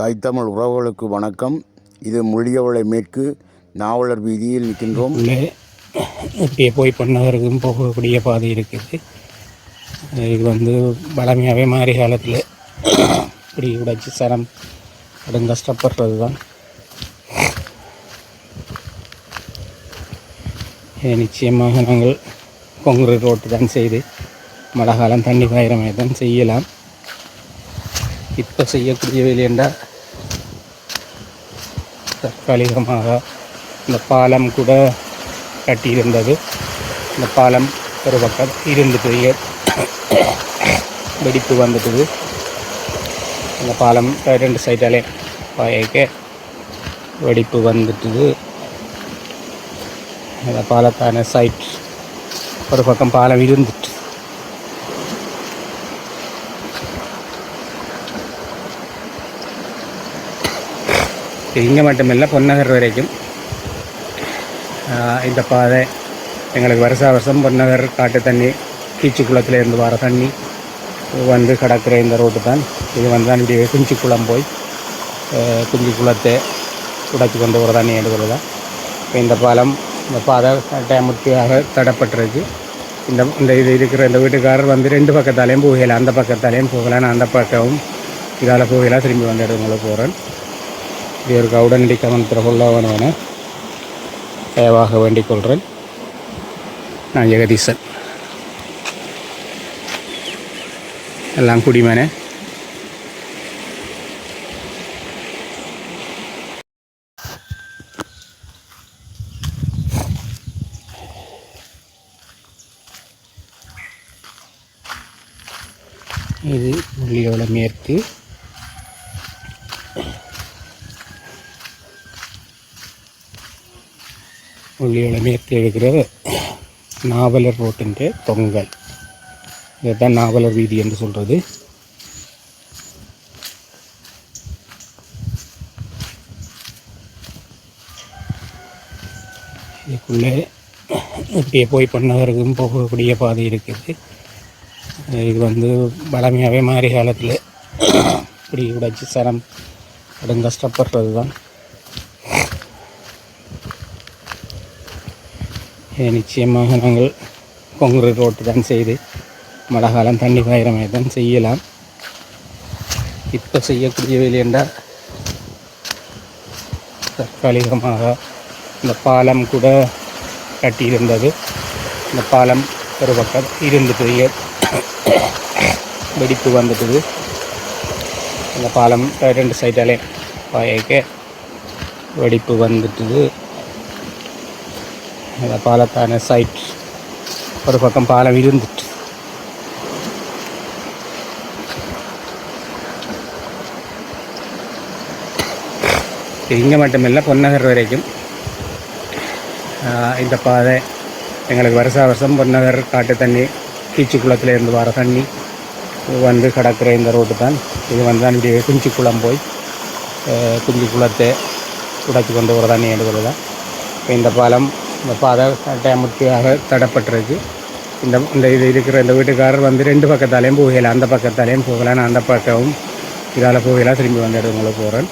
தாய்த்தமிழ் உறவுகளுக்கு வணக்கம். இது முள்ளியவளை மேற்கு நாவலர் வீதியில் நிற்கின்றோம். உள்ளே இப்படியே போய் பொன்னகருக்கும் போகக்கூடிய பாதை இருக்குது. இது வந்து பழமையாகவே மாறி காலத்தில் இப்படி உடைச்சி சரம் கடும் கஷ்டப்படுறது தான் நிச்சயமாக நாங்கள் கொங்குரு ரோட்டு தான் செய்து மழை காலம் தண்ணி பாயிரமே தான் செய்யலாம். இப்போ செய்யக்கூடிய வேலை என்றால் தற்காலிகமாக இந்த பாலம் கூட கட்டியிருந்தது. இந்த பாலம் ஒரு பக்கம் இருந்துட்டு வெடிப்பு வந்துட்டுது. இந்த பாலம் ரெண்டு சைடாலே பாயக்க வெடிப்பு வந்துட்டுது. இந்த பாலத்தான சைட் ஒரு பக்கம் பாலம் இருந்துட்டு இங்கே மட்டுமில்லை பொன்னகர் வரைக்கும். இந்த பாதை எங்களுக்கு வருஷா வருஷம் பொன்னகர் காட்டு தண்ணி கீச்சுக்குளத்தில் இருந்து வர தண்ணி வந்து கடற்கரை இந்த ரோட்டு தான். இது வந்து தான் இப்படி குஞ்சிக்குளம் போய் ஆஹ் குஞ்சிக்குளத்தை உடைச்சி கொண்டு வர தண்ணி எடுக்கிறது தான் இப்போ இந்த பாலம் இந்த பாதை டேமுட்டியாக தடப்பட்டிருக்கு. இந்த இந்த இது இருக்கிற இந்த வீட்டுக்காரர் வந்து ரெண்டு பக்கத்தாலேயும் போகலை அந்த பக்கத்தாலேயும் போகலான்னு அந்த பக்கமும் இதால் போகலாம் திரும்பி வந்து இடங்களுக்கு போகிறேன் இதற்கு உடனடி கவனத்தில் கொள்ளவனவன தயவாக வேண்டிக் கொள்கிறேன் நான் ஜெகதீசன். எல்லாம் குடிமனே. இது முள்ளியோட மேற்கு. ഉള്ളിയുടെ മേത്തി എഴുതുന്നത് നാവലർ റോട്ടിൻ്റെ തൊങ്കൽ இதுதான் நாவலர் வீதி என்று சொல்கிறது இதுக்குள்ளே இப்படியே போய் பொன்னகருக்கும் போகக்கூடிய பாதை இருக்குது இது வந்து பழமையாகவே மாறி காலத்தில் இப்படி உடைச்சி சரம் கடும் கஷ்டப்படுறது தான் நிச்சயமாக நாங்கள் கொங்குரு ரோட்டு தான் செய்து மழை காலம் தண்ணி பாயிரமே தான் செய்யலாம். இப்போ செய்யக்கூடிய வேலை என்றால் தற்காலிகமாக இந்த பாலம் கூட கட்டியிருந்தது. இந்த பாலம் ஒரு பக்கம் இருந்துட்டு வெடிப்பு வந்துட்டுது. இந்த பாலம் ரெண்டு சைடாலே பாயக்க வெடிப்பு வந்துட்டுது. இந்த பாலத்தான சைட் ஒரு பக்கம் பாலம் இருந்துட்டு இங்கே மட்டுமில்லை பொன்னகர் வரைக்கும் இந்த பாதை எங்களுக்கு வருஷா வருஷம் பொன்னகர் காட்டு தண்ணி கீச்சுக்குளத்தில் இருந்து வர தண்ணி வந்து கடற்கரை இந்த ரோட்டு தான் இது வந்து தான் இப்படி குஞ்சிக்குளம் போய் ஆஹ் குஞ்சிக்குளத்தை உடைச்சி கொண்டு வர தண்ணி எடுக்கிறது தான் இப்போ இந்த பாலம் இந்த பாதை டேமுட்டியாக தடப்பட்டிருக்கு. இந்த இந்த இது இருக்கிற இந்த வீட்டுக்காரர் வந்து ரெண்டு பக்கத்தாலேயும் போகலாம் அந்த பக்கத்தாலேயும் போகலாம் நான் அந்த பக்கமும் இதால் போகலாம் திரும்பி வந்து இடங்களை போகிறேன்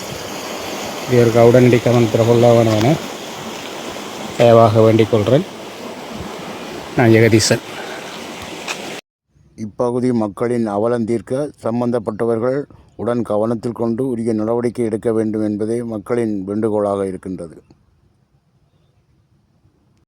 இதற்கு உடனடி கவனத்தில் கொள்ளவனவன தயவாக வேண்டிக் கொள்கிறேன் நான் ஜெகதீசன். இப்பகுதி மக்களின் அவலம் தீர்க்க சம்பந்தப்பட்டவர்கள் உடன் கவனத்தில் கொண்டு உரிய நடவடிக்கை எடுக்க வேண்டும் என்பதே மக்களின் வேண்டுகோளாக இருக்கின்றது.